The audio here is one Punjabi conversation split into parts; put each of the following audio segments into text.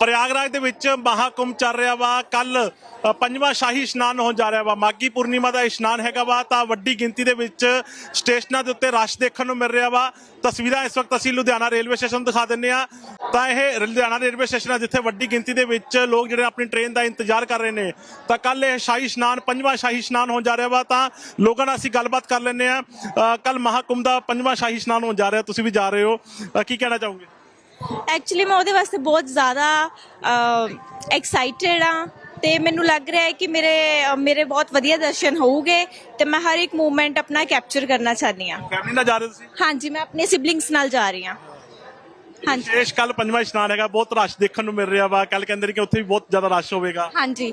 ਪ੍ਰਯਾਗਰਾਜ ਦੇ ਵਿੱਚ ਮਹਾਕੁੰਭ ਚੱਲ ਰਿਹਾ ਵਾ। ਕੱਲ ਪੰਜਵਾਂ ਸ਼ਾਹੀ ਇਸ਼ਨਾਨ ਹੋਣ ਜਾ ਰਿਹਾ ਵਾ। ਮਾਗੀ ਪੂਰਨਿਮਾ ਦਾ ਇਸ਼ਨਾਨ ਹੈਗਾ ਵਾ। ਤਾਂ ਵੱਡੀ ਗਿਣਤੀ ਦੇ ਵਿੱਚ ਸਟੇਸ਼ਨਾਂ ਦੇ ਉੱਤੇ ਰਸ਼ ਦੇਖਣ ਨੂੰ ਮਿਲ ਰਿਹਾ ਵਾ। ਤਸਵੀਰਾਂ ਇਸ ਵਕਤ ਅਸੀਂ ਲੁਧਿਆਣਾ ਰੇਲਵੇ ਸਟੇਸ਼ਨ ਦਿਖਾ ਦਿੰਨੇ ਆ ਤਾਂ ਇਹ ਲੁਧਿਆਣਾ ਰੇਲਵੇ ਸਟੇਸ਼ਨ ਆ, ਜਿੱਥੇ ਵੱਡੀ ਗਿਣਤੀ ਦੇ ਵਿੱਚ ਲੋਕ ਜਿਹੜੇ ਆਪਣੀ ਟ੍ਰੇਨ ਦਾ ਇੰਤਜ਼ਾਰ ਕਰ ਰਹੇ ਨੇ। ਤਾਂ ਕੱਲ ਇਹ ਸ਼ਾਹੀ ਇਸ਼ਨਾਨ, ਪੰਜਵਾਂ ਸ਼ਾਹੀ ਇਸ਼ਨਾਨ ਹੋਣ ਜਾ ਰਿਹਾ ਵਾ। ਤਾਂ ਲੋਕਾਂ ਨਾਲ ਅਸੀਂ ਗੱਲਬਾਤ ਕਰ ਲੈਂਦੇ ਆ ਕੱਲ ਮਹਾਕੁੰਭ ਦਾ ਪੰਜਵਾਂ ਸ਼ਾਹੀ ਇਸ਼ਨਾਨ ਹੋਣ ਜਾ ਰਿਹਾ। ਤੁਸੀਂ ਵੀ ਜਾ ਰਹੇ ਹੋ। ਕੀ ਕਹਿਣਾ ਚਾਹੋਗੇ? ਐਕਚੁਅਲੀ ਮੈਂ ਉਹਦੇ ਵਾਸਤੇ ਬਹੁਤ ਜ਼ਿਆਦਾ ਐਕਸਾਈਟਿਡ ਆ ਤੇ ਮੈਨੂੰ ਲੱਗ ਰਿਹਾ ਹੈ ਕਿ ਮੇਰੇ ਮੇਰੇ ਬਹੁਤ ਵਧੀਆ ਦਰਸ਼ਨ ਹੋਊਗੇ ਤੇ ਮੈਂ ਹਰ ਇੱਕ ਮੂਵਮੈਂਟ ਆਪਣਾ ਕੈਪਚਰ ਕਰਨਾ ਚਾਹਨੀ ਆ ਫੈਮਿਲੀ ਨਾਲ ਜਾ ਰਹੇ ਹੋ ਤੁਸੀਂ? ਹਾਂਜੀ ਮੈਂ ਆਪਣੇ ਸਿਬਲਿੰਗਸ ਨਾਲ ਜਾ ਰਹੀ ਹਾਂ। ਹਾਂਜੀ। ਵਿਸ਼ੇਸ਼ ਕੱਲ ਪੰਜਵਾਂ ਇਸ਼ਨਾਨ ਹੈਗਾ ਬਹੁਤ ਰਸ਼ ਦੇਖਣ ਨੂੰ ਮਿਲ ਰਿਹਾ ਵਾ। ਕੱਲ ਕਹਿੰਦੇ ਨੇ ਕਿ ਉੱਥੇ ਵੀ ਬਹੁਤ ਜ਼ਿਆਦਾ ਰਸ਼ ਹੋਵੇਗਾ। ਹਾਂਜੀ।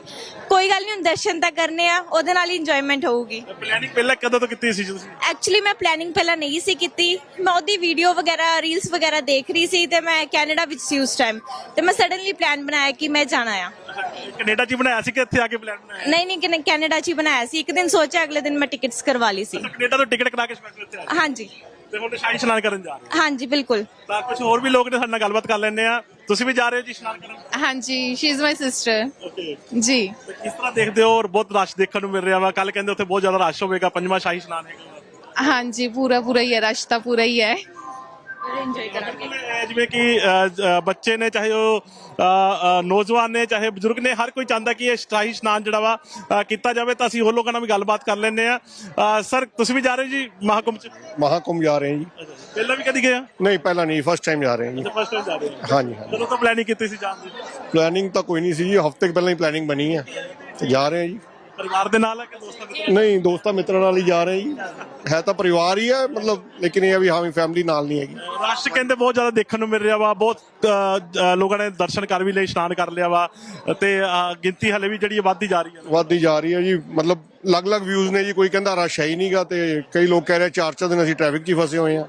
ਕੋਈ ਗੱਲ ਨਹੀਂ ਹੁਣ ਦਰਸ਼ਨ ਤਾਂ ਕਰਨੇ ਆ ਉਹਦੇ ਨਾਲ ਹੀ ਇੰਜੋਇਮੈਂਟ ਹੋਊਗੀ। ਪਲੈਨਿੰਗ ਪਹਿਲਾਂ ਕਦੋਂ ਤੋਂ ਕੀਤੀ ਸੀ ਜੀ ਤੁਸੀਂ? ਐਕਚੁਅਲੀ ਮੈਂ ਪਲੈਨਿੰਗ ਪਹਿਲਾਂ ਨਹੀਂ ਸੀ ਕੀਤੀ। ਮੈਂ ਉਹਦੀ ਵੀਡੀਓ ਵਗੈਰਾ ਰੀਲਸ ਵਗੈਰਾ ਦੇਖ ਰਹੀ ਸੀ ਤੇ ਮੈਂ ਕੈਨੇਡਾ ਵਿੱਚ ਸੀ ਉਸ ਟਾਈਮ ਤੇ ਮੈਂ ਸਡਨਲੀ ਪਲਾਨ ਬਣਾਇਆ ਕਿ ਮੈਂ ਜਾਣਾ ਆ। ਕੈਨੇਡਾ 'ਚ ਹੀ ਬਣਾਇਆ ਸੀ ਕਿ ਇੱਥੇ ਆ ਕੇ ਪਲਾਨ ਬਣਾਇਆ? ਨਹੀਂ ਨਹੀਂ ਕਿ ਕੈਨੇਡਾ ਚ ਹੀ ਬਣਾਇਆ ਸੀ। ਇੱਕ ਦਿਨ ਸੋਚਿਆ ਅਗਲੇ ਦਿਨ ਮੈਂ ਟਿਕਟਸ ਕਰਵਾ ਲਈ ਸੀ। ਕੈਨੇਡਾ ਤੋਂ ਟਿਕਟ ਕਰਾ ਕੇ ਸਪੈਸ਼ਲ ਇੱਥੇ ਆਏ ਹਾਂਜੀ। ਤੇ ਹੁਣ ਸ਼ਾਹੀ ਇਸ਼ਨਾਨ ਕਰਨ ਜਾ ਰਹੇ ਹਾਂਜੀ ਬਿਲਕੁਲ। ਹੋ। ਤਾਂ ਕੁਝ ਹੋਰ ਵੀ ਲੋਕ ਨੇ ਸਾਡੇ ਨਾਲ ਗੱਲਬਾਤ ਕਰ ਲੈਂਦੇ ਆ। ਤੁਸੀਂ ਵੀ ਜਾ ਰਹੇ ਹੋ ਜੀ ਇਸ਼ਨਾਨ ਕਰਨ? ਹਾਂਜੀ she is my sister okay ਜੀ। ਤੇ ਕਿਸ ਤਰ੍ਹਾਂ ਦੇਖਦੇ ਹੋ ਔਰ ਬਹੁਤ ਰਸ਼ ਦੇਖਣ ਨੂੰ ਮਿਲ ਰਿਹਾ ਵਾ? ਕੱਲ ਕਹਿੰਦੇ ਉੱਥੇ ਬਹੁਤ ਜ਼ਿਆਦਾ ਰਸ਼ ਹੋਵੇਗਾ ਪੰਜਵਾਂ ਸ਼ਾਹੀ ਇਸ਼ਨਾਨ ਹੈਗਾ ਹਾਂਜੀ ਪੂਰਾ ਪੂਰਾ ਹੀ ਹੈ ਰਸ਼ ਤਾਂ ਪੂਰਾ ਹੀ ਹੈ। ਇਹ ਜਿਵੇਂ ਕਿ ਅ, ਬੱਚੇ ਨੇ ਚਾਹੇ ਉਹ ਅ, ਅ, ਨੌਜਵਾਨ ਨੇ ਚਾਹੇ ਬਜ਼ੁਰਗ ਨੇ ਹਰ ਕੋਈ ਚਾਹੁੰਦਾ ਕਿ ਇਹ ਸ਼ਾਹੀ ਇਸ਼ਨਾਨ ਜਿਹੜਾ ਵਾ ਅ, ਕੀਤਾ ਜਾਵੇ ਤਾਂ ਅਸੀਂ ਹੋਰ ਲੋਕਾਂ ਨਾਲ ਵੀ ਗੱਲਬਾਤ ਕਰ ਲੈਂਦੇ ਆ ਸਰ ਤੁਸੀਂ ਵੀ ਜਾ ਰਹੇ ਹੋ ਜੀ ਮਹਾਕੁੰਭ ਚ? ਮਹਾਕੁੰਭ ਜਾ ਰਹੇ ਹਾਂ ਜੀ। ਪਹਿਲਾਂ ਵੀ ਕਦੀ ਗਏ ਆ? ਨਹੀਂ ਪਹਿਲਾਂ ਨਹੀਂ ਫਸਟ ਟਾਈਮ ਜਾ ਰਹੇ ਹਾਂ ਜੀ। ਫਸਟ ਟਾਈਮ ਜਾ ਰਹੇ ਹੋ। ਹਾਂਜੀ ਹਾਂਜੀ। ਜਦੋਂ ਤੋਂ ਪਲੈਨਿੰਗ ਕੀਤੀ ਸੀ ਜਾਣ ਦੀ? ਪਲੈਨਿੰਗ ਤਾਂ ਕੋਈ ਨਹੀਂ ਸੀ ਜੀ ਹਫ਼ਤੇ ਕੁ ਪਹਿਲਾਂ ਹੀ ਪਲੈਨਿੰਗ ਬਣੀ ਹੈ ਤੇ ਜਾ ਰਹੇ ਹਾਂ ਜੀ। ਪਰਿਵਾਰ ਦੇ ਨਾਲ ਹੈ ਕਿ ਦੋਸਤਾਂ ਦੇ ਨਹੀਂ ਦੋਸਤਾਂ ਮਿੱਤਰਾਂ ਨਾਲ ਹੀ ਜਾ ਰਹੇ ਜੀ। ਹੈ ਤਾਂ ਪਰਿਵਾਰ ਹੀ ਹੈ ਮਤਲਬ ਲੇਕਿਨ ਇਹ ਆ ਵੀ ਹਾਂ ਵੀ ਫੈਮਿਲੀ ਨਾਲ ਨਹੀਂ ਹੈਗੀ। ਰਸ਼ ਕਹਿੰਦੇ ਬਹੁਤ ਜ਼ਿਆਦਾ ਦੇਖਣ ਨੂੰ ਮਿਲ ਰਿਹਾ ਵਾ ਬਹੁਤ ਅ, ਅ, ਲੋਕਾਂ ਨੇ ਦਰਸ਼ਨ ਕਰ ਵੀ ਲਏ ਇਸ਼ਨਾਨ ਕਰ ਲਿਆ ਵਾ ਤੇ ਅ, ਗਿਣਤੀ ਹਲੇ ਵੀ ਜਿਹੜੀ ਹੈ ਵੱਧਦੀ ਜਾ ਰਹੀ ਹੈ। ਵੱਧਦੀ ਜਾ ਰਹੀ ਹੈ ਜੀ ਮਤਲਬ ਅਲੱਗ-ਅਲੱਗ ਵਿਊਜ਼ ਨੇ ਜੀ ਕੋਈ ਕਹਿੰਦਾ ਰਸ਼ ਹੈ ਹੀ ਨਹੀਂਗਾ ਤੇ ਕਈ ਲੋਕ ਕਹਿ ਰਹੇ ਚਾਰ ਚਾਰ ਦਿਨ ਅਸੀਂ ਟ੍ਰੈਫਿਕ 'ਚ ਹੀ ਫਸੇ ਹੋਏ ਆ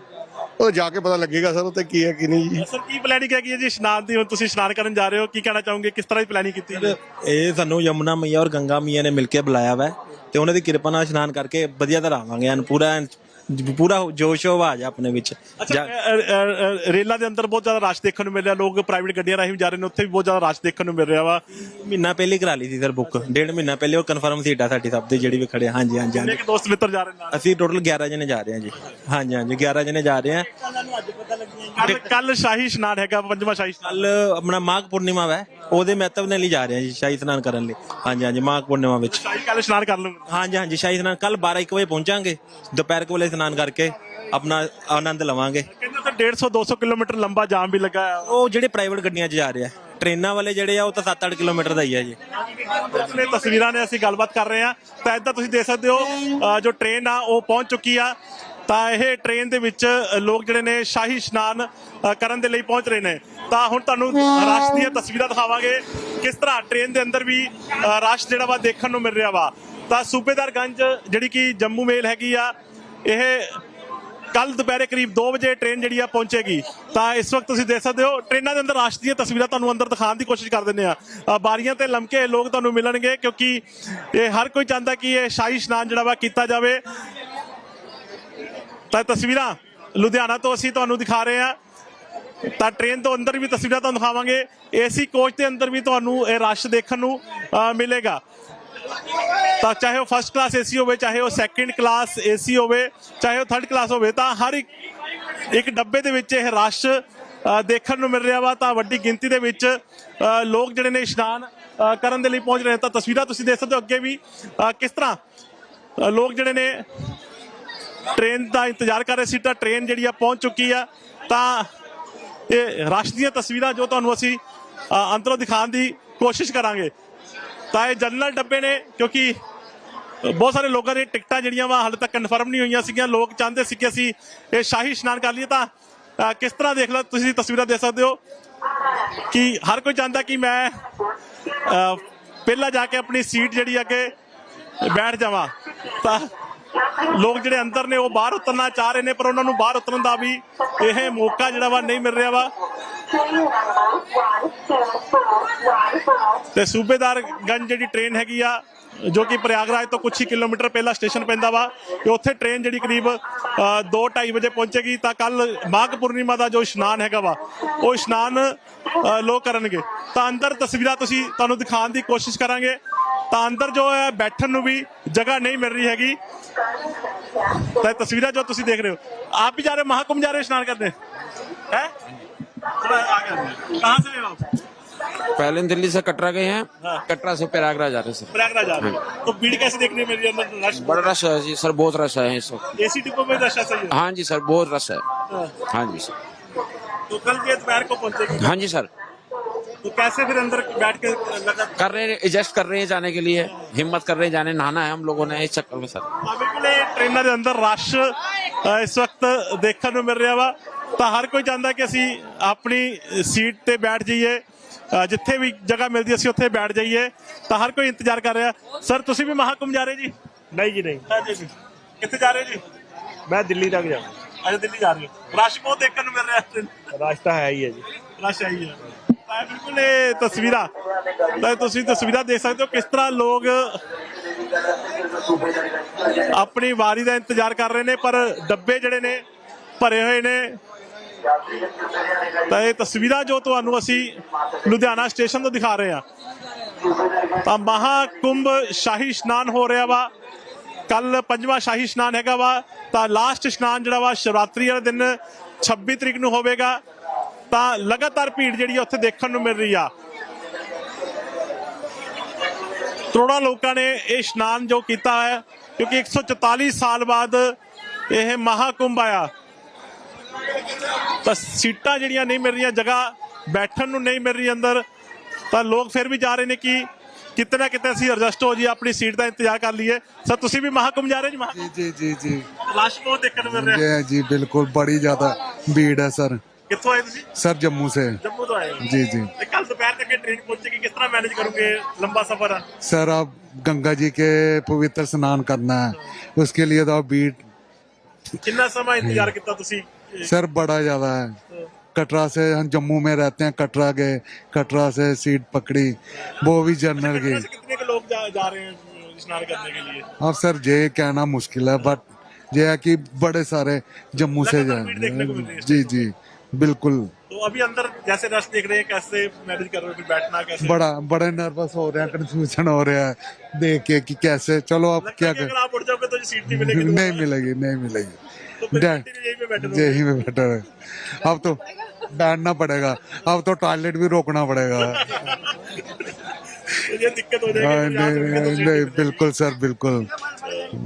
ਉਹ ਜਾ ਕੇ ਪਤਾ ਲੱਗੇਗਾ ਸਰ ਉੱਤੇ ਕੀ ਹੈ ਕੀ ਨਹੀਂ ਜੀ। ਸਰ ਕੀ ਪਲੈਨਿੰਗ ਹੈਗੀ ਹੈ ਜੀ ਇਸ਼ਨਾਨ ਦੀ? ਹੁਣ ਤੁਸੀਂ ਇਸ਼ਨਾਨ ਕਰਨ ਜਾ ਰਹੇ ਹੋ ਕੀ ਕਹਿਣਾ ਚਾਹੋਗੇ? ਕਿਸ ਤਰ੍ਹਾਂ ਦੀ ਪਲੈਨਿੰਗ ਕੀਤੀ ਹੈ? ਇਹ ਸਾਨੂੰ ਯਮੁਨਾ ਮਈਆ ਔਰ ਗੰਗਾ ਮਈਆ ਨੇ ਮਿਲ ਕੇ ਬੁਲਾਇਆ ਵਾ ਤੇ ਉਹਨਾਂ ਦੀ ਕਿਰਪਾ ਨਾਲ ਇਸ਼ਨਾਨ ਕਰਕੇ ਵਧੀਆ ਤਰ੍ਹਾਂ ਆਵਾਂਗੇ ਐਨ ਪੂਰਾ ਐਨ ਪੂਰਾ ਜੋਸ਼ ਆਵਾਜ਼ ਆਪਣੇ ਵਿੱਚ। ਅੱਛਾ ਜਾ- ਅ, ਅ, ਅ, ਰੇਲਾਂ ਦੇ ਅੰਦਰ ਬਹੁਤ ਜ਼ਿਆਦਾ ਰਸ਼ ਦੇਖਣ ਨੂੰ ਮਿਲ ਰਿਹਾ ਲੋਕ ਪ੍ਰਾਈਵੇਟ ਗੱਡੀਆਂ ਰਾਹੀਂ ਵੀ ਜਾ ਰਹੇ ਨੇ ਉੱਥੇ ਵੀ ਬਹੁਤ ਜ਼ਿਆਦਾ ਰਸ਼ ਦੇਖਣ ਨੂੰ ਮਿਲ ਰਿਹਾ ਵਾ। ਮਹੀਨਾ ਪਹਿਲੇ ਕਰਾ ਲਈ ਸੀ ਸਰ ਬੁੱਕ ਡੇਢ ਮਹੀਨਾ ਪਹਿਲੇ ਉਹ ਕਨਫਰਮ ਸੀਟਾ ਸਾਡੀ ਸਭ ਦੀ ਜਿਹੜੀ ਵੀ ਖੜੇ ਆ। ਹਾਂਜੀ ਹਾਂਜੀ ਹਾਂਜੀ। ਕਿੰਨੇ ਕੁ ਦੋਸਤ ਮਿੱਤਰ ਜਾ ਰਹੇ ਨਾਲ? ਅਸੀਂ ਟੋਟਲ 11 ਜਣੇ ਜਾ ਰਹੇ ਹਾਂ ਜੀ। ਹਾਂਜੀ ਹਾਂਜੀ 11 ਜਣੇ ਜਾ ਰਹੇ ਹਾਂ। ਕੱਲ ਸ਼ਾਹੀ ਇਸ਼ਨਾਨ ਹੈਗਾ ਪੰਜਵਾਂ ਸ਼ਾਹੀ ਇਸ਼ਨਾਨ। ਕੱਲ ਆਪਣਾ ਮਾਘ ਪੂਰਨਿਮਾ ਵਾ। ਉਹਦੇ ਮਹੱਤਵ ਨਾਲ ਹੀ ਜਾ ਰਹੇ ਹਾਂ ਜੀ ਸ਼ਾਹੀ ਇਸ਼ਨਾਨ ਕਰਨ ਲਈ। ਹਾਂਜੀ ਹਾਂਜੀ ਮਾਘ ਪੂਰਨਿਮਾ ਵਿੱਚ। ਸ਼ਾਹੀ ਕੱਲ ਇਸ਼ਨਾਨ ਕਰ ਲੂੰਗਾ ਹਾਂਜੀ ਹਾਂਜੀ ਸ਼ਾਹੀ ਇਸ਼ਨਾਨ। ਕੱਲ 12 1 ਵਜੇ ਪਹੁੰਚਾਂਗੇ। ਦੁਪਹਿਰ ਕੋਲੇ ਇਸ਼ਨਾਨ ਕਰਕੇ ਆਪਣਾ ਆਨੰਦ ਲਵਾਂਗੇ। ਕਹਿੰਦੇ ਉੱਥੇ 150 200 ਕਿਲੋਮੀਟਰ ਲੰਬਾ ਜਾਮ ਵੀ ਲੱਗਾ ਉਹ ਜਿਹੜੇ ਪ੍ਰਾਈਵੇਟ ਗੱਡੀਆਂ 'ਚ ਜਾ ਰਹੇ। ਆ ਟ੍ਰੇਨਾਂ ਵਾਲੇ ਜਿਹੜੇ ਆ ਉਹ ਤਾਂ 7-8 ਕਿਲੋਮੀਟਰ ਦਾ ਹੀ ਆ ਜੀ। ਨੇ ਤਸਵੀਰਾਂ ਨੇ ਅਸੀਂ ਗੱਲਬਾਤ ਕਰ ਰਹੇ ਹਾਂ ਤਾਂ ਇਦਾਂ ਤੁਸੀਂ ਦੇਖ ਸਕਦੇ ਹੋ ਅ, ਜੋ ਟ੍ਰੇਨ ਆ ਉਹ ਪਹੁੰਚ ਚੁੱਕੀ ਆ। ਤਾਂ ਇਹ ਟ੍ਰੇਨ ਦੇ ਵਿੱਚ ਲੋਕ ਜਿਹੜੇ ਨੇ ਸ਼ਾਹੀ ਇਸ਼ਨਾਨ ਕਰਨ ਦੇ ਲਈ ਪਹੁੰਚ ਰਹੇ ਨੇ। ਤਾਂ ਹੁਣ ਤੁਹਾਨੂੰ ਰਸ਼ ਦੀਆਂ ਤਸਵੀਰਾਂ ਦਿਖਾਵਾਂਗੇ ਕਿਸ ਤਰ੍ਹਾਂ ਟ੍ਰੇਨ ਦੇ ਅੰਦਰ ਵੀ ਰਸ਼ ਜਿਹੜਾ ਵਾ ਦੇਖਣ ਨੂੰ ਮਿਲ ਰਿਹਾ ਵਾ। ਤਾਂ ਸੂਬੇਦਾਰਗੰਜ ਜਿਹੜੀ ਕਿ ਜੰਮੂ ਮੇਲ ਹੈਗੀ ਆ, ਇਹ ਕੱਲ ਦੁਪਹਿਰੇ ਕਰੀਬ 2 ਵਜੇ ਟ੍ਰੇਨ ਜਿਹੜੀ ਆ ਪਹੁੰਚੇਗੀ। ਤਾਂ ਇਸ ਵਕਤ ਤੁਸੀਂ ਦੇਖ ਸਕਦੇ ਹੋ ਟ੍ਰੇਨਾਂ ਦੇ ਅੰਦਰ ਰਸ਼ ਦੀਆਂ ਤਸਵੀਰਾਂ ਤੁਹਾਨੂੰ ਅੰਦਰ ਦਿਖਾਉਣ ਦੀ ਕੋਸ਼ਿਸ਼ ਕਰ ਦਿੰਦੇ ਆ। ਬਾਰੀਆਂ ਤੇ ਲਮਕੇ ਲੋਕ ਤੁਹਾਨੂੰ ਮਿਲਣਗੇ ਕਿਉਂਕਿ ਇਹ ਹਰ ਕੋਈ ਚਾਹੁੰਦਾ ਕਿ ਇਹ ਸ਼ਾਹੀ ਇਸ਼ਨਾਨ ਜਿਹੜਾ ਵਾ ਕੀਤਾ ਜਾਵੇ। ਤਾਂ ਤਸਵੀਰਾਂ ਲੁਧਿਆਣਾ ਤੋਂ ਅਸੀਂ ਤੁਹਾਨੂੰ ਦਿਖਾ ਰਹੇ ਹਾਂ। ਤਾਂ ਟ੍ਰੇਨ ਤੋਂ ਅੰਦਰ ਵੀ ਤਸਵੀਰਾਂ ਤੁਹਾਨੂੰ ਦਿਖਾਵਾਂਗੇ। ਏਸੀ ਕੋਚ ਦੇ ਅੰਦਰ ਵੀ ਤੁਹਾਨੂੰ ਇਹ ਰਸ਼ ਦੇਖਣ ਨੂੰ ਮਿਲੇਗਾ। ਤਾਂ ਚਾਹੇ ਉਹ ਫਸਟ ਕਲਾਸ ਏਸੀ ਹੋਵੇ, ਚਾਹੇ ਉਹ ਸੈਕੰਡ ਕਲਾਸ ਏਸੀ ਹੋਵੇ, ਚਾਹੇ ਉਹ ਥਰਡ ਕਲਾਸ ਹੋਵੇ, ਤਾਂ ਹਰ ਇੱਕ ਇੱਕ ਡੱਬੇ ਦੇ ਵਿੱਚ ਇਹ ਰਸ਼ ਦੇਖਣ ਨੂੰ ਮਿਲ ਰਿਹਾ ਵਾ। ਤਾਂ ਵੱਡੀ ਗਿਣਤੀ ਦੇ ਵਿੱਚ ਲੋਕ ਜਿਹੜੇ ਨੇ ਇਸ਼ਨਾਨ ਕਰਨ ਦੇ ਲਈ ਪਹੁੰਚ ਰਹੇ ਤਾਂ ਤਸਵੀਰਾਂ ਤੁਸੀਂ ਦੇਖ ਸਕਦੇ ਹੋ ਅੱਗੇ ਵੀ। ਕਿਸ ਤਰ੍ਹਾਂ ਲੋਕ ਜਿਹੜੇ ਨੇ ਟ੍ਰੇਨ ਦਾ ਇੰਤਜ਼ਾਰ ਕਰ ਰਹੇ ਸੀ, ਤਾਂ ਟ੍ਰੇਨ ਜਿਹੜੀ ਆ ਪਹੁੰਚ ਚੁੱਕੀ ਆ। ਤਾਂ ਇਹ ਰਸ਼ ਦੀਆਂ ਤਸਵੀਰਾਂ ਜੋ ਤੁਹਾਨੂੰ ਅਸੀਂ ਅੰਦਰੋਂ ਦਿਖਾਉਣ ਦੀ ਕੋਸ਼ਿਸ਼ ਕਰਾਂਗੇ। ਤਾਂ ਇਹ ਜਨਰਲ ਡੱਬੇ ਨੇ, ਕਿਉਂਕਿ ਬਹੁਤ ਸਾਰੇ ਲੋਕਾਂ ਦੀਆਂ ਟਿਕਟਾਂ ਜਿਹੜੀਆਂ ਵਾ, ਹਾਲੇ ਤੱਕ ਕਨਫਰਮ ਨਹੀਂ ਹੋਈਆਂ ਸੀਗੀਆਂ। ਲੋਕ ਚਾਹੁੰਦੇ ਸੀ ਕਿ ਅਸੀਂ ਇਹ ਸ਼ਾਹੀ ਇਸ਼ਨਾਨ ਕਰ ਲਈਏ। ਤਾਂ ਕਿਸ ਤਰ੍ਹਾਂ ਦੇਖ ਲਓ ਤੁਸੀਂ ਤਸਵੀਰਾਂ ਦੇਖ ਸਕਦੇ ਹੋ ਕਿ ਹਰ ਕੋਈ ਚਾਹੁੰਦਾ ਕਿ ਮੈਂ ਪਹਿਲਾਂ ਜਾ ਕੇ ਆਪਣੀ ਸੀਟ ਜਿਹੜੀ ਅੱਗੇ ਬੈਠ ਜਾਵਾਂ। ਤਾਂ ਲੋਕ ਜਿਹੜੇ ਅੰਦਰ ਨੇ ਉਹ ਬਾਹਰ ਉਤਰਨਾ ਚਾਹ ਰਹੇ ਨੇ, ਪਰ ਉਹਨਾਂ ਨੂੰ ਬਾਹਰ ਉਤਰਨ ਦਾ ਵੀ ਇਹ ਮੌਕਾ ਜਿਹੜਾ ਵਾ ਨਹੀਂ ਮਿਲ ਰਿਹਾ ਵਾ। ਤੇ ਸੂਬੇਦਾਰਗੰਜ ਜਿਹੜੀ ਟ੍ਰੇਨ ਹੈਗੀ ਆ, ਜੋ ਕਿ ਪ੍ਰਯਾਗਰਾਜ ਤੋਂ ਕੁਝ ਹੀ ਕਿਲੋਮੀਟਰ ਪਹਿਲਾਂ ਸਟੇਸ਼ਨ ਪੈਂਦਾ ਵਾ, ਤੇ ਉੱਥੇ ਟ੍ਰੇਨ ਜਿਹੜੀ ਕਰੀਬ 2:30 ਵਜੇ ਪਹੁੰਚੇਗੀ, ਤਾਂ ਕੱਲ ਮਾਘ ਪੂਰਨਿਮਾ ਦਾ ਜੋ ਇਸ਼ਨਾਨ ਹੈਗਾ ਵਾ, ਉਹ ਇਸ਼ਨਾਨ ਲੋਕ ਕਰਨਗੇ। ਤਾਂ ਅੰਦਰ ਤਸਵੀਰਾਂ ਤੁਸੀਂ ਤੁਹਾਨੂੰ ਦਿਖਾਉਣ ਦੀ ਕੋਸ਼ਿਸ਼ ਕਰਾਂਗੇ। ਤਾਂ ਅੰਦਰ ਜੋ ਹੈ ਬੈਠਣ ਨੂੰ ਵੀ ਜਗ੍ਹਾ ਨਹੀਂ ਮਿਲ ਰਹੀ ਹੈਗੀ ਤਾਂ ਇਹ ਤਸਵੀਰਾਂ ਜੋ ਤੁਸੀਂ ਦੇਖ ਰਹੇ ਹੋ ਆਪ ਵੀ ਜਾ ਰਹੇ ਹੋ महाकुंभ जा रहे हो स्नान करने हैं थोड़ा आगे आइए। कहाँ से हो आप पहले दिल्ली से कटरा गए हैं हाँ। कटरा से प्रयागराज जा रहे हैं सर प्रयागराज जा रहे हो तो भीड़ कैसे देखने में मेरी अंदर रश बड़ा रश है जी सर बहुत रश है इस वक्त एसी डिब्बों में रश ऐसा ही है हाँ जी सर बहुत रश है हाँ। हाँ जी सर तो कल ये दोपहर को पहुंचेगी हाँ जी सर तो कैसे फिर अंदर बैठ के लगा कर रहे हैं एडजस्ट कर रहे हैं जाने के लिए हिम्मत कर रहे हैं जाने नहाना है हम लोगों ने इस चक्कर में सर ਆ ਬਿਲਕੁਲ ਇਹ ਟ੍ਰੇਨਾਂ ਦੇ ਅੰਦਰ ਰਸ਼ ਅ, ਇਸ ਵਕਤ ਦੇਖਣ ਨੂੰ ਮਿਲ ਰਿਹਾ ਵਾ ਤਾਂ ਹਰ ਕੋਈ ਚਾਹੁੰਦਾ ਕਿ ਅਸੀਂ ਆਪਣੀ ਸੀਟ ਤੇ ਬੈਠ ਜਾਈਏ ਅ, ਜਿੱਥੇ ਵੀ ਜਗ੍ਹਾ ਮਿਲਦੀ ਅਸੀਂ ਉੱਥੇ ਬੈਠ ਜਾਈਏ ਤਾਂ ਹਰ ਕੋਈ ਇੰਤਜ਼ਾਰ ਕਰ ਰਿਹਾ ਸਰ ਤੁਸੀਂ ਵੀ ਮਹਾਕੁੰਭ ਜਾ ਰਹੇ ਜੀ ਨਹੀਂ ਜੀ ਨਹੀਂ ਹਾਂਜੀ ਜੀ ਕਿੱਥੇ ਜਾ ਰਹੇ ਜੀ ਮੈਂ ਦਿੱਲੀ ਤੱਕ ਜਾਣਾ ਅੱਜ ਦਿੱਲੀ ਜਾ ਰਹੇ ਹੋ ਰਸ਼ ਬਹੁਤ ਦੇਖਣ ਨੂੰ ਮਿਲ ਰਿਹਾ ਰਸਤਾ ਹੈ ਹੀ ਹੈ ਜੀ ਰਸ਼ ਆਈ ਹੈ ਤਾਂ ਬਿਲਕੁਲ ਇਹ ਤਸਵੀਰਾਂ ਤਾਂ ਤੁਸੀਂ ਤਸਵੀਰਾਂ ਦੇਖ ਸਕਦੇ ਹੋ ਕਿਸ ਤਰ੍ਹਾਂ ਲੋਕ ਆਪਣੀ ਵਾਰੀ ਦਾ ਇੰਤਜ਼ਾਰ ਕਰ ਰਹੇ ਨੇ, ਪਰ ਡੱਬੇ ਜਿਹੜੇ ਨੇ, ਭਰੇ ਹੋਏ ਨੇ। ਤਾਂ ਇਹ ਤਸਵੀਰਾਂ ਜੋ ਤੁਹਾਨੂੰ ਅਸੀਂ ਲੁਧਿਆਣਾ ਸਟੇਸ਼ਨ ਤੋਂ ਦਿਖਾ ਰਹੇ ਹਾਂ। ਤਾਂ ਮਹਾਕੁੰਭ ਸ਼ਾਹੀ ਇਸ਼ਨਾਨ ਹੋ ਰਿਹਾ ਵਾ। ਕੱਲ ਪੰਜਵਾਂ ਸ਼ਾਹੀ ਇਸ਼ਨਾਨ ਹੈਗਾ ਵਾ। ਤਾਂ ਲਾਸਟ ਇਸ਼ਨਾਨ ਜਿਹੜਾ ਵਾ, ਸ਼ਿਵਰਾਤਰੀ ਵਾਲੇ ਦਿਨ 26 ਤਰੀਕ ਨੂੰ ਹੋਵੇਗਾ। ਤਾਂ ਲਗਾਤਾਰ ਭੀੜ ਜਿਹੜੀ ਉੱਥੇ ਦੇਖਣ ਨੂੰ ਮਿਲ ਰਹੀ ਆ। ਕਰੋੜਾਂ ਲੋਕਾਂ ਨੇ ਇਹ ਇਸ਼ਨਾਨ ਜੋ ਕੀਤਾ ਹੈ ਕਿਉਂਕਿ 144 ਸਾਲ ਬਾਅਦ ਇਹ ਮਹਾਕੁੰਭ ਆਇਆ। ਤਾਂ ਸੀਟਾਂ ਜਿਹੜੀਆਂ ਨਹੀਂ ਮਿਲ ਰਹੀਆਂ ਜਗ੍ਹਾ ਬੈਠਣ ਨੂੰ ਨਹੀਂ ਮਿਲ ਰਹੀ ਅੰਦਰ। ਤਾਂ ਲੋਕ ਫਿਰ ਵੀ ਜਾ ਰਹੇ ਨੇ ਕਿ ਕਿਤੇ ਨਾ ਕਿਤੇ ਅਸੀਂ ਅਡਜਸਟ ਹੋ ਜੀ ਆਪਣੀ ਸੀਟ ਦਾ ਇੰਤਜ਼ਾਰ ਕਰ ਲਈਏ। ਸਰ ਤੁਸੀਂ ਵੀ ਮਹਾਕੁੰਭ ਜਾ ਰਹੇ ਜੀ ਜੀ ਜੀ ਜੀ ਜੀ। ਲਾਸ਼ ਬਹੁਤ ਦੇਖਣ ਨੂੰ ਮਿਲ ਰਿਹਾ। ਜੀ ਬਿਲਕੁਲ ਬੜੀ ਜ਼ਿਆਦਾ ਭੀੜ ਹੈ ਸਰ। ਕਿੱਥੋਂ ਆਏ ਤੁਸੀਂ सर जम्मू से ਜੰਮੂ ਤੋਂ ਆਏ ਹੋ जी जी ਤੇ ਕੱਲ ਦੁਪਹਿਰ ਤੱਕ ਇਹ ਟ੍ਰੇਨ ਪਹੁੰਚੇਗੀ ਕਿਸ ਤਰ੍ਹਾਂ ਮੈਨੇਜ ਕਰੋਗੇ ਲੰਬਾ ਸਫ਼ਰ ਆ सर अब गंगा जी के पवित्र स्नान करना है उसके लिए तो अब भीड़ ਕਿੰਨਾ ਸਮਾਂ ਇੰਤਜ਼ਾਰ ਕੀਤਾ ਤੁਸੀਂ सर बड़ा ज्यादा है कटरा से हम जम्मू में रहते हैं कटरा गए कटरा से सीट पकड़ी वो भी जनरल की कितने कितने के लोग जा, जा रहे हैं स्नान करने के लिए अब सर ये कहना मुश्किल है बट ये है कि बड़े सारे जम्मू से लगातार भीड़ देखने को मिल रही जाए है जी जी बिल्कुल तो अभी अंदर जैसे रश देख रहे हैं कैसे मैनेज कर रहे हो फिर बैठना कैसे बड़ा बड़े नर्वस हो रहे हैं कंफ्यूजन हो रहा है देख के कि कैसे चलो अब लगता क्या है कि कर अगर आप उठ जाओगे तो ये सीट नहीं मिलेगी नहीं मिलेगी नहीं मिलेगी तो फिर डै- continue यहीं पे बैठे रहोगे। यही में बेटर है अब तो बैठना पड़ेगा अब तो टॉयलेट भी रोकना पड़ेगा तो ये दिक्कत हो हाँ, जाएगी नहीं नहीं नहीं बिल्कुल सर बिल्कुल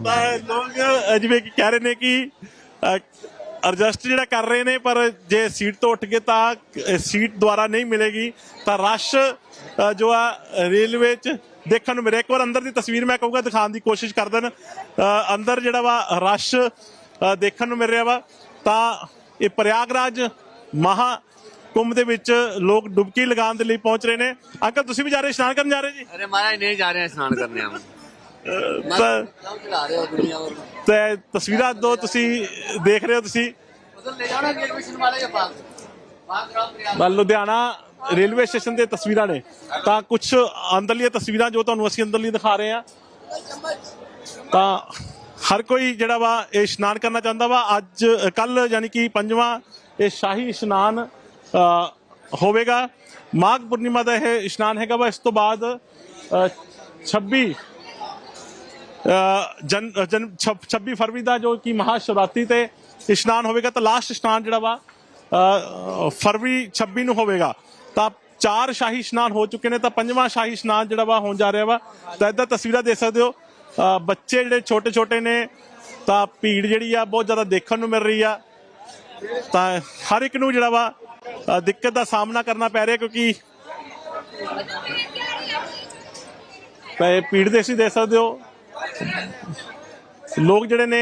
ਤਾਂ ਲੋਕ ਅ, ਜਿਵੇਂ ਕਿ ਕਹਿ ਰਹੇ ਨੇ ਕਿ ਅਡਜਸਟ ਜਿਹੜਾ ਕਰ ਰਹੇ ਨੇ, ਪਰ ਜੇ ਸੀਟ ਤੋਂ ਉੱਠ ਕੇ ਤਾਂ ਸੀਟ ਦੁਆਰਾ ਨਹੀਂ ਮਿਲੇਗੀ, ਤਾਂ ਰਸ਼ ਜੋ ਆ ਰੇਲਵੇ 'ਚ ਦੇਖਣ ਨੂੰ ਮਿਲਿਆ। ਇੱਕ ਵਾਰ ਅੰਦਰ ਦੀ ਤਸਵੀਰ ਮੈਂ ਕਹੂੰਗਾ, ਦਿਖਾਉਣ ਦੀ ਕੋਸ਼ਿਸ਼ ਕਰ ਦੇਣ ਅੰਦਰ ਜਿਹੜਾ ਵਾ ਰਸ਼ ਦੇਖਣ ਨੂੰ ਮਿਲ ਰਿਹਾ ਵਾ, ਤਾਂ ਇਹ ਪ੍ਰਯਾਗਰਾਜ ਮਹਾ ਕੁੰਭ ਦੇ ਵਿੱਚ ਲੋਕ ਡੁਬਕੀ ਲਗਾਉਣ ਦੇ ਲਈ ਪਹੁੰਚ ਰਹੇ ਨੇ। ਅੰਕਲ, ਤੁਸੀਂ ਵੀ ਜਾ ਰਹੇ ਇਸ਼ਨਾਨ ਕਰਨ ਜਾ ਰਹੇ ਜੀ? ਅਰੇ ਮਹਾਰਾਜ, ਨਹੀਂ ਜਾ ਰਹੇ, ਇਸ਼ਨਾਨ ਕਰਨੇ ਆ। ਤੇ ਤਸਵੀਰਾਂ ਦੋ ਤੁਸੀਂ ਦੇਖ ਰਹੇ ਹੋ ਤੁਸੀਂ। ਉਧਰ ਲੈ ਜਾਣਾ ਲੁਧਿਆਣਾ ਰੇਲਵੇ ਸਟੇਸ਼ਨ ਦੇ ਤਸਵੀਰਾਂ ਨੇ। ਤਾਂ ਕੁਝ ਅੰਦਰਲੀ ਤਸਵੀਰਾਂ ਜੋ ਤੁਹਾਨੂੰ ਅਸੀਂ ਅੰਦਰਲੀ ਦਿਖਾ ਰਹੇ ਹਾਂ। ਤਾਂ ਹਰ ਕੋਈ ਜਿਹੜਾ ਵਾ ਇਹ ਇਸ਼ਨਾਨ ਕਰਨਾ ਚਾਹੁੰਦਾ ਵਾ ਅੱਜ ਕੱਲ ਯਾਨੀ ਕਿ ਪੰਜਵਾਂ ਇਹ ਸ਼ਾਹੀ ਇਸ਼ਨਾਨ ਹੋਵੇਗਾ। ਮਾਘ ਪੂਰਨਿਮਾ ਦਾ ਇਹ ਇਸ਼ਨਾਨ ਹੈਗਾ ਵਾ। ਇਸ ਤੋਂ ਬਾਅਦ 26 ਜਨ ਜਨ 26 ਫਰਵਰੀ ਦਾ ਜੋ ਕਿ ਮਹਾ ਸ਼ਿਵਰਾਤਰੀ ਤੇ ਇਸ਼ਨਾਨ ਹੋਵੇਗਾ, ਤਾਂ ਲਾਸਟ ਇਸ਼ਨਾਨ ਜਿਹੜਾ ਵਾ ਫਰਵਰੀ 26 ਨੂੰ ਹੋਵੇਗਾ। ਤਾਂ ਚਾਰ ਸ਼ਾਹੀ ਇਸ਼ਨਾਨ ਹੋ ਚੁੱਕੇ ਨੇ, ਤਾਂ ਪੰਜਵਾਂ ਸ਼ਾਹੀ ਇਸ਼ਨਾਨ ਜਿਹੜਾ ਵਾ ਹੋਣ ਜਾ ਰਿਹਾ ਵਾ। ਤਾਂ ਇਦਾਂ ਤਸਵੀਰਾਂ ਦੇਖ ਸਕਦੇ ਹੋ। ਬੱਚੇ ਜਿਹੜੇ ਛੋਟੇ ਛੋਟੇ ਨੇ, ਤਾਂ ਭੀੜ ਜਿਹੜੀ ਆ ਬਹੁਤ ਜ਼ਿਆਦਾ ਦੇਖਣ ਨੂੰ ਮਿਲ ਰਹੀ ਆ। ਤਾਂ ਹਰ ਇੱਕ ਨੂੰ ਜਿਹੜਾ ਵਾ ਦਿੱਕਤ ਦਾ ਸਾਹਮਣਾ ਕਰਨਾ ਪੈ ਰਿਹਾ, ਕਿਉਂਕਿ ਤਾਂ ਇਹ ਭੀੜ ਦੇ ਤੁਸੀਂ ਦੇਖ ਸਕਦੇ ਹੋ। ਲੋਕ ਜਿਹੜੇ ਨੇ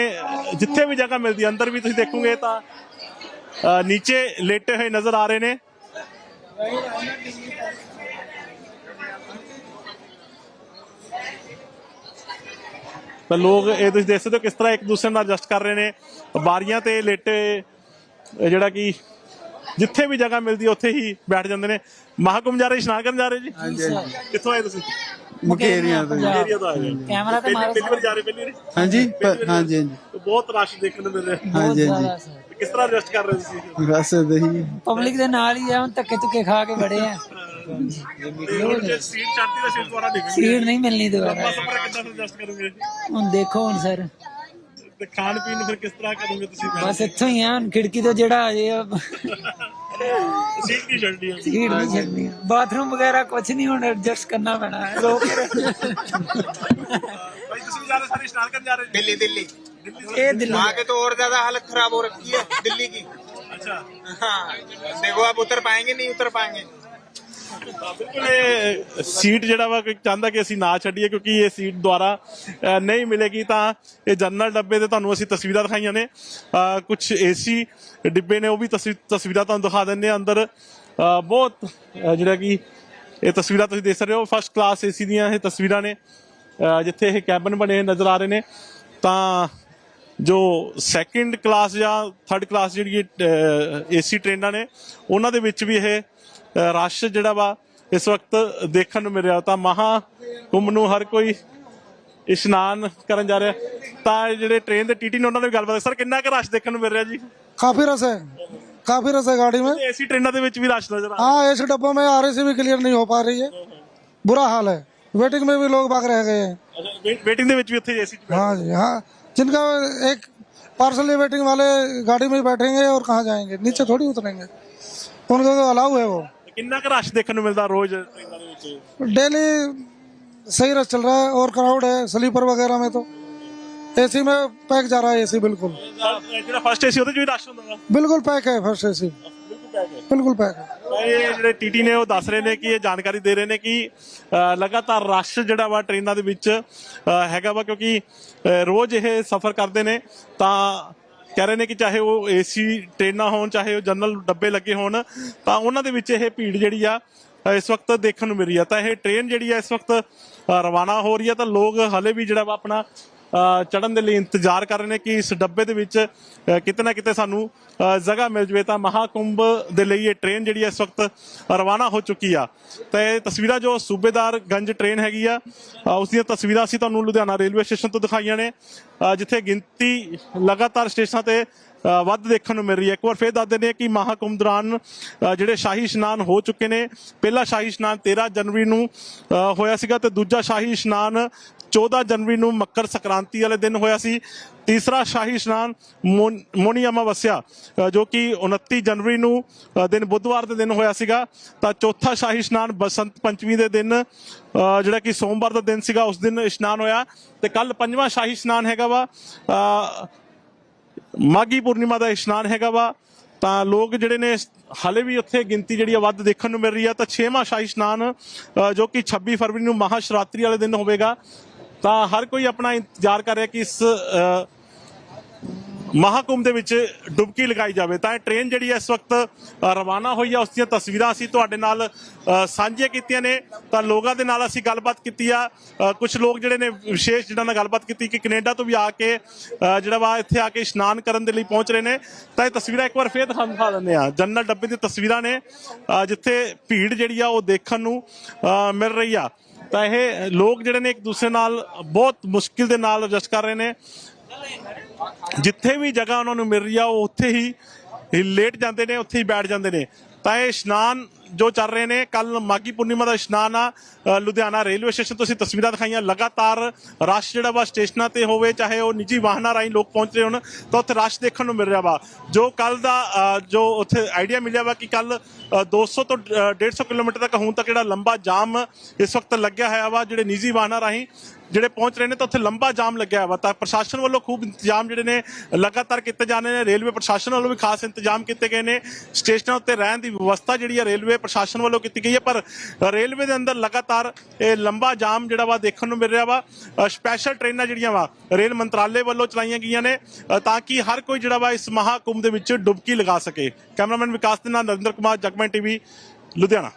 ਜਿੱਥੇ ਵੀ ਜਗ੍ਹਾ ਮਿਲਦੀ ਅੰਦਰ ਵੀ ਤੁਸੀਂ ਦੇਖੋਗੇ ਤਾਂ ਨੀਚੇ ਲੇਟੇ ਹੋਏ ਨਜ਼ਰ ਆ ਰਹੇ ਨੇ। ਤਾਂ ਲੋਕ ਇਹ ਤੁਸੀਂ ਦੇਖ ਸਕਦੇ ਹੋ ਕਿਸ ਤਰ੍ਹਾਂ ਇੱਕ ਦੂਸਰੇ ਨਾਲ ਐਡਜਸਟ ਕਰ ਰਹੇ ਨੇ। ਬਾਰੀਆਂ ਤੇ ਲੇਟੇ ਜਿਹੜਾ ਕਿ ਜਿੱਥੇ ਵੀ ਜਗ੍ਹਾ ਮਿਲਦੀ ਉੱਥੇ ਹੀ ਬੈਠ ਜਾਂਦੇ ਨੇ। ਮਹਾਕੁੰਭ ਜਾ ਰਹੇ ਇਸ਼ਨਾਨ ਕਰਨ ਜਾ ਰਹੇ ਜੀ? ਕਿੱਥੋਂ ਆਏ ਤੁਸੀਂ? ਮੁਕੇਰੀਆਂ ਤੋਂ ਜੀ। ਏਰੀਆ ਤੋਂ ਆਏ ਹੋ ਕੈਮਰਾ ਤੇ ਮਾਰੋ ਪਹਿਲੀ ਵਾਰ ਜਾ ਰਹੇ ਪਹਿਲੀ ਵਾਰੀ? ਹਾਂਜੀ ਪ- ਹਾਂਜੀ ਹਾਂਜੀ। ਬਹੁਤ ਰਸ਼ ਦੇਖਣ ਨੂੰ ਮਿਲ ਰਿਹਾ। ਹਾਂਜੀ ਹਾਂਜੀ। ਕਿਸ ਤਰ੍ਹਾਂ ਰੈਸਟ ਕਰ ਰਹੇ ਸੀ ਬਸ ਦਹੀ ਪਬਲਿਕ ਦੇ ਨਾਲ ਹੀ ਆ ਹੁਣ ਧੱਕੇ ਧੁੱਕੇ ਖਾ ਕੇ ਬੜੇ ਆ। ਤੇ ਹੁਣ ਜੇ ਸੀਟ ਚੜਦੀ ਤਾਂ ਸੀਟ ਦੁਬਾਰਾ ਡਿੱਗਣੀ ਸੀਟ ਨਹੀਂ ਮਿਲਣੀ ਦੁਬਾਰਾ। ਕਿੱਦਾਂ ਕਰੋਗੇ? ਹੁਣ ਦੇਖੋ ਹੁਣ ਸਰ। ਤੇ ਖਾਣ ਪੀਣ ਨੂੰ ਫਿਰ ਕਿਸ ਤਰ੍ਹਾਂ ਕਰੋਗੇ ਤੁਸੀਂ? ਬਸ ਇੱਥੋਂ ਹੀ ਆ ਹੁਣ ਖਿੜਕੀ ਤੋਂ ਜਿਹੜਾ ਆ ਜੇ हाँ बाथरूम वगैरह कुछ नहीं होना एडजस्ट करना पैना हाँ। तो और ज़्यादा हालत खराब हो रखी है दिल्ली की। अच्छा। हाँ। देखो आप उतर पाएँगे नहीं उतर पाएँगे। ਬਿਲਕੁਲ ਇਹ ਸੀਟ ਜਿਹੜਾ ਵਾ ਕੋਈ ਚਾਹੁੰਦਾ ਕਿ ਅਸੀਂ ਨਾ ਛੱਡੀਏ ਕਿਉਂਕਿ ਇਹ ਸੀਟ ਦੁਆਰਾ ਅ, ਨਹੀਂ ਮਿਲੇਗੀ ਤਾਂ ਇਹ ਜਨਰਲ ਡੱਬੇ ਤੇ ਤੁਹਾਨੂੰ ਅਸੀਂ ਤਸਵੀਰਾਂ ਦਿਖਾਈਆਂ ਨੇ। ਕੁਝ ਏਸੀ ਡਿੱਬੇ ਨੇ ਉਹ ਵੀ ਤਸਵੀ- ਤਸਵੀਰਾਂ ਤੁਹਾਨੂੰ ਦਿਖਾ ਦਿੰਦੇ ਆ ਅੰਦਰ। ਅ, ਬਹੁਤ ਅ, ਜਿਹੜਾ ਕਿ ਇਹ ਤਸਵੀਰਾਂ ਤੁਸੀਂ ਦੇਖ ਸਕਦੇ ਹੋ ਫਸਟ ਕਲਾਸ ਏਸੀ ਦੀਆਂ ਇਹ ਤਸਵੀਰਾਂ ਨੇ। ਅ, ਜਿੱਥੇ ਇਹ ਕੈਬਨ ਬਣੇ ਨਜ਼ਰ ਆ ਰਹੇ ਨੇ। ਤਾਂ ਜੋ ਸੈਕਿੰਡ ਕਲਾਸ ਜਾਂ ਥਰਡ ਕਲਾਸ ਜਿਹੜੀ ਏਸੀ ਟ੍ਰੇਨਾਂ ਨੇ ਉਹਨਾਂ ਦੇ ਵਿੱਚ ਵੀ ਇਹ ਰਸ਼ ਜਿਹੜਾ ਵਾ ਇਸ ਵਕਤ ਦੇਖਣ ਨੂੰ ਮਿਲ ਰਿਹਾ ਤਾਂ ਮਹਾ ਕੁੰਭ ਨੂੰ ਹਰ ਕੋਈ ਇਸ਼ਨਾਨ ਕਰਨ ਜਾ ਰਿਹਾ ਤਾਂ ਇਹ ਜਿਹੜੇ ਟ੍ਰੇਨ ਦੇ ਟੀਟੀ ਨੇ ਉਹਨਾਂ ਨੇ ਵੀ ਗੱਲਬਾਤ ਸਰ ਕਿੰਨਾ ਕੁ ਰਸ਼ ਦੇਖਣ ਨੂੰ ਮਿਲ ਰਿਹਾ ਜੀ काफी रस है काफी रस है गाड़ी में ਏਸੀ ਟ੍ਰੇਨਾਂ ਦੇ ਵਿੱਚ ਵੀ ਰਸ਼ ਨਜ਼ਰ ਆ हाँ ऐसे डब्बों में आर भी क्लियर नहीं हो पा रही है बुरा हाल है वेटिंग में भी लोग भाग रह गए हैं ਰਿਹਾ ਵੇਟਿੰਗ ਦੇ ਵਿੱਚ ਵੀ ਉੱਥੇ ਏਸੀ हाँ जी हाँ जिनका एक पार्सल वेटिंग वाले गाड़ी में ही बैठेंगे और कहाँ जाएंगे नीचे थोड़ी उतरेंगे उनको तो अलाउ है वो ਕਿੰਨਾ ਕੁ ਰਸ਼ ਦੇਖਣ ਨੂੰ ਮਿਲਦਾ ਰੋਜ਼ ਟ੍ਰੇਨਾਂ ਦੇ ਵਿੱਚ डेली सही रस चल रहा है और क्राउड है स्लीपर वगैरह में तो एसी में पैक जा रहा है एसी बिल्कुल ਸਰ, ਜਿਹੜਾ ਫਸਟ ਏਸੀ ਉਹਦੇ ਚ ਵੀ ਰਸ਼ ਹੁੰਦਾ ਵਾ बिल्कुल पैक है फर्स्ट एसी बिल्कुल पैक है ਤਾਂ ਇਹ ਜਿਹੜੇ ਟੀਟੀ ਨੇ ਉਹ ਦੱਸ ਰਹੇ ਨੇ ਕਿ ਇਹ ਜਾਣਕਾਰੀ ਦੇ ਰਹੇ ਨੇ ਕਿ ਅ, ਲਗਾਤਾਰ ਰਸ਼ ਜਿਹੜਾ ਵਾ ਟ੍ਰੇਨਾਂ ਦੇ ਵਿੱਚ ਅ, ਹੈਗਾ ਵਾ ਕਿਉਂਕਿ ਅ, ਰੋਜ਼ ਇਹ ਸਫ਼ਰ ਕਰਦੇ ਨੇ ਤਾਂ ਕਹਿ ਰਹੇ ਨੇ ਕਿ ਚਾਹੇ ਉਹ ਏਸੀ ਟ੍ਰੇਨਾਂ ਹੋਣ, ਚਾਹੇ ਉਹ ਜਨਰਲ ਡੱਬੇ ਲੱਗੇ ਹੋਣ, ਤਾਂ ਉਹਨਾਂ ਦੇ ਵਿੱਚ ਇਹ ਭੀੜ ਜਿਹੜੀ ਆ ਇਸ ਵਕਤ ਦੇਖਣ ਨੂੰ ਮਿਲ ਰਹੀ ਆ। ਤਾਂ ਇਹ ਟ੍ਰੇਨ ਜਿਹੜੀ ਆ, ਇਸ ਵਕਤ ਰਵਾਨਾ ਹੋ ਰਹੀ ਆ। ਤਾਂ ਲੋਕ ਹਲੇ ਵੀ ਜਿਹੜਾ ਵਾ ਆਪਣਾ ਚੜਨ ਦੇ ਲਈ ਇੰਤਜ਼ਾਰ ਕਰ ਰਹੇ ਨੇ ਕਿ ਇਸ ਡੱਬੇ ਦੇ ਵਿੱਚ ਕਿਤੇ ਨਾ ਕਿਤੇ ਸਾਨੂੰ ਜਗ੍ਹਾ ਮਿਲ ਜਵੇ ਤਾਂ ਮਹਾਕੁੰਭ ਦੇ ਲਈ ਇਹ ਟ੍ਰੇਨ ਜਿਹੜੀ ਹੈ ਇਸ ਵਕਤ ਰਵਾਨਾ ਹੋ ਚੁੱਕੀ ਆ। ਤੇ ਇਹ ਤਸਵੀਰਾਂ ਜੋ ਸੂਬੇਦਾਰ ਗੰਜ ਟ੍ਰੇਨ ਹੈਗੀ ਆ ਉਸ ਦੀਆਂ ਤਸਵੀਰਾਂ ਅਸੀਂ ਤੁਹਾਨੂੰ ਲੁਧਿਆਣਾ ਰੇਲਵੇ ਸਟੇਸ਼ਨ ਤੋਂ ਦਿਖਾਈਆਂ ਨੇ ਜਿੱਥੇ ਗਿਣਤੀ ਲਗਾਤਾਰ ਸਟੇਸ਼ਨਾਂ ਤੇ ਵੱਧ ਦੇਖਣ ਨੂੰ ਮਿਲ ਰਹੀ ਹੈ। ਇੱਕ ਵਾਰ ਫੇਰ ਦੱਸ ਦਿੰਦੇ ਹਾਂ ਕਿ ਮਹਾਕੁੰਭ ਦੌਰਾਨ ਜਿਹੜੇ ਸ਼ਾਹੀ ਇਸ਼ਨਾਨ ਹੋ ਚੁੱਕੇ ਨੇ। ਪਹਿਲਾ ਸ਼ਾਹੀ ਇਸ਼ਨਾਨ 13 ਜਨਵਰੀ ਨੂੰ ਹੋਇਆ ਸੀਗਾ ਤੇ ਦੂਜਾ ਸ਼ਾਹੀ ਇਸ਼ਨਾਨ 14 ਜਨਵਰੀ ਨੂੰ ਮੱਕਰ ਸੰਕ੍ਰਾਂਤੀ ਵਾਲੇ ਦਿਨ ਹੋਇਆ ਸੀ। ਤੀਸਰਾ ਸ਼ਾਹੀ ਇਸ਼ਨਾਨ ਮੋਨ- ਮੋਨੀ ਅਮਾਵਸਿਆ ਜੋ ਕਿ 29 ਜਨਵਰੀ ਨੂੰ ਦਿਨ ਬੁੱਧਵਾਰ ਦੇ ਦਿਨ ਹੋਇਆ ਸੀਗਾ। ਤਾਂ ਚੌਥਾ ਸ਼ਾਹੀ ਇਸ਼ਨਾਨ ਬਸੰਤ ਪੰਚਮੀ ਦੇ ਦਿਨ ਜਿਹੜਾ ਕਿ ਸੋਮਵਾਰ ਦਾ ਦਿਨ ਸੀਗਾ ਉਸ ਦਿਨ ਇਸ਼ਨਾਨ ਹੋਇਆ। ਤੇ ਕੱਲ ਪੰਜਵਾਂ ਸ਼ਾਹੀ ਇਸ਼ਨਾਨ ਹੈਗਾ ਵਾ। ਅ, ਮਾਗੀ ਪੂਰਨਿਮਾ ਦਾ ਇਸ਼ਨਾਨ ਹੈਗਾ ਵਾ। ਤਾਂ ਲੋਕ ਜਿਹੜੇ ਨੇ ਹਾਲੇ ਵੀ ਉੱਥੇ ਗਿਣਤੀ ਜਿਹੜੀ ਆ ਵੱਧ ਦੇਖਣ ਨੂੰ ਮਿਲ ਰਹੀ ਆ। ਤਾਂ 6ਵਾਂ ਸ਼ਾਹੀ ਇਸ਼ਨਾਨ ਜੋ ਕਿ 26 ਫਰਵਰੀ ਨੂੰ ਮਹਾਸ਼ਿਵਰਾਤਰੀ ਵਾਲੇ ਦਿਨ ਹੋਵੇਗਾ। ਤਾਂ ਹਰ ਕੋਈ ਆਪਣਾ ਇੰਤਜ਼ਾਰ ਕਰ ਰਿਹਾ ਕਿ ਇਸ ਅ, ਮਹਾਕੁੰਭ ਦੇ ਵਿੱਚ ਡੁਬਕੀ ਲਗਾਈ ਜਾਵੇ। ਤਾਂ ਇਹ ਟ੍ਰੇਨ ਜਿਹੜੀ ਹੈ ਇਸ ਵਕਤ ਰਵਾਨਾ ਹੋਈ ਆ। ਉਸ ਦੀਆਂ ਤਸਵੀਰਾਂ ਅਸੀਂ ਤੁਹਾਡੇ ਨਾਲ ਸਾਂਝੀਆਂ ਕੀਤੀਆਂ ਨੇ। ਤਾਂ ਲੋਕਾਂ ਦੇ ਨਾਲ ਅਸੀਂ ਗੱਲਬਾਤ ਕੀਤੀ ਆ। ਕੁਝ ਲੋਕ ਜਿਹੜੇ ਨੇ ਵਿਸ਼ੇਸ਼ ਜਿਹਨਾਂ ਨਾਲ ਗੱਲਬਾਤ ਕੀਤੀ ਕਿ ਕੈਨੇਡਾ ਤੋਂ ਵੀ ਆ ਕੇ ਜਿਹੜਾ ਵਾ ਇੱਥੇ ਆ ਕੇ ਇਸ਼ਨਾਨ ਕਰਨ ਦੇ ਲਈ ਪਹੁੰਚ ਰਹੇ ਨੇ। ਤਾਂ ਇਹ ਤਸਵੀਰਾਂ ਇੱਕ ਵਾਰ ਫੇਰ ਦਿਖਾ ਦਿਖਾ ਦਿੰਦੇ ਆ। ਜਨਰਲ ਡੱਬੇ ਦੀਆਂ ਤਸਵੀਰਾਂ ਨੇ ਜਿੱਥੇ ਭੀੜ ਜਿਹੜੀ ਆ ਉਹ ਦੇਖਣ ਨੂੰ ਮਿਲ ਰਹੀ ਆ। ਤਾਂ ਇਹ ਲੋਕ ਜਿਹੜੇ ਨੇ ਇੱਕ ਦੂਸਰੇ ਨਾਲ ਬਹੁਤ ਮੁਸ਼ਕਿਲ ਦੇ ਨਾਲ ਐਡਜਸਟ ਕਰ ਰਹੇ ਨੇ। ਜਿੱਥੇ ਵੀ ਜਗ੍ਹਾ ਉਹਨਾਂ ਨੂੰ ਮਿਲ ਰਹੀ ਆ, ਉਹ ਉੱਥੇ ਹੀ ਹੀ ਲੇਟ ਜਾਂਦੇ ਨੇ, ਉੱਥੇ ਹੀ ਬੈਠ ਜਾਂਦੇ ਨੇ। ਤਾਂ ਇਹ ਇਸ਼ਨਾਨ ਜੋ ਚੱਲ ਰਹੇ ਨੇ ਕੱਲ ਮਾਗੀ ਪੂਰਨਿਮਾ ਦਾ ਇਸ਼ਨਾਨ ਆ ਲੁਧਿਆਣਾ ਰੇਲਵੇ ਸਟੇਸ਼ਨ ਤੋਂ ਅਸੀਂ ਤਸਵੀਰਾਂ ਦਿਖਾਈਆਂ। ਲਗਾਤਾਰ ਰਸ਼ ਜਿਹੜਾ ਵਾ ਸਟੇਸ਼ਨਾਂ ਤੇ ਹੋਵੇ ਚਾਹੇ ਉਹ ਨਿੱਜੀ ਵਾਹਨਾਂ ਰਾਹੀਂ ਲੋਕ ਪਹੁੰਚ ਰਹੇ ਹੋਣ ਤਾਂ ਉੱਥੇ ਰਸ਼ ਦੇਖਣ ਨੂੰ ਮਿਲ ਰਿਹਾ ਵਾ। ਜੋ ਕੱਲ ਦਾ ਜੋ ਉੱਥੇ ਆਈਡੀਆ ਮਿਲਿਆ ਵਾ ਕਿ ਕੱਲ 200 ਤੋਂ ਅ, 150 ਕਿਲੋਮੀਟਰ ਤੱਕ ਹੁਣ ਤੱਕ ਜਿਹੜਾ ਲੰਬਾ ਜਾਮ ਇਸ ਵਕਤ ਲੱਗਿਆ ਹੋਇਆ ਵਾ ਜਿਹੜੇ ਨਿੱਜੀ ਵਾਹਨਾਂ ਰਾਹੀਂ ਜਿਹੜੇ ਪਹੁੰਚ ਰਹੇ ਨੇ ਤਾਂ ਉੱਥੇ ਲੰਬਾ ਜਾਮ ਲੱਗਿਆ ਵਾ। ਤਾਂ ਪ੍ਰਸ਼ਾਸਨ ਵੱਲੋਂ ਖੂਬ ਇੰਤਜ਼ਾਮ ਜਿਹੜੇ ਨੇ ਲਗਾਤਾਰ ਕੀਤੇ ਜਾਣੇ ਨੇ। ਰੇਲਵੇ ਪ੍ਰਸ਼ਾਸਨ ਵੱਲੋਂ ਵੀ ਖਾਸ ਇੰਤਜ਼ਾਮ ਕੀਤੇ ਗਏ ਨੇ। ਸਟੇਸ਼ਨਾਂ ਉੱਤੇ ਰਹਿਣ ਦੀ ਵਿਵਸਥਾ ਜਿਹੜੀ ਹੈ ਰੇਲਵੇ ਪ੍ਰਸ਼ਾਸਨ ਵੱਲੋਂ ਕੀਤੀ ਗਈ ਹੈ, ਪਰ ਰੇਲਵੇ ਦੇ ਅੰਦਰ ਲਗਾਤਾਰ ਇਹ ਲੰਬਾ ਜਾਮ ਜਿਹੜਾ ਵਾ ਦੇਖਣ ਨੂੰ ਮਿਲ ਰਿਹਾ ਵਾ। ਸਪੈਸ਼ਲ ਟ੍ਰੇਨਾਂ ਜਿਹੜੀਆਂ ਵਾ, ਰੇਲ ਮੰਤਰਾਲੇ ਵੱਲੋਂ ਚਲਾਈਆਂ ਗਈਆਂ ਨੇ ਤਾਂ ਕਿ ਹਰ ਕੋਈ ਜਿਹੜਾ ਵਾ ਇਸ ਮਹਾਕੁੰਭ ਦੇ ਵਿੱਚ ਡੁਬਕੀ ਲਗਾ ਸਕੇ। ਕੈਮਰਾਮੈਨ ਵਿਕਾਸ ਦੇ ਨਾਲ ਨਰਿੰਦਰ ਕੁਮਾਰ, ਜਗਮੈਨ ਟੀਵੀ, ਲੁਧਿਆਣਾ।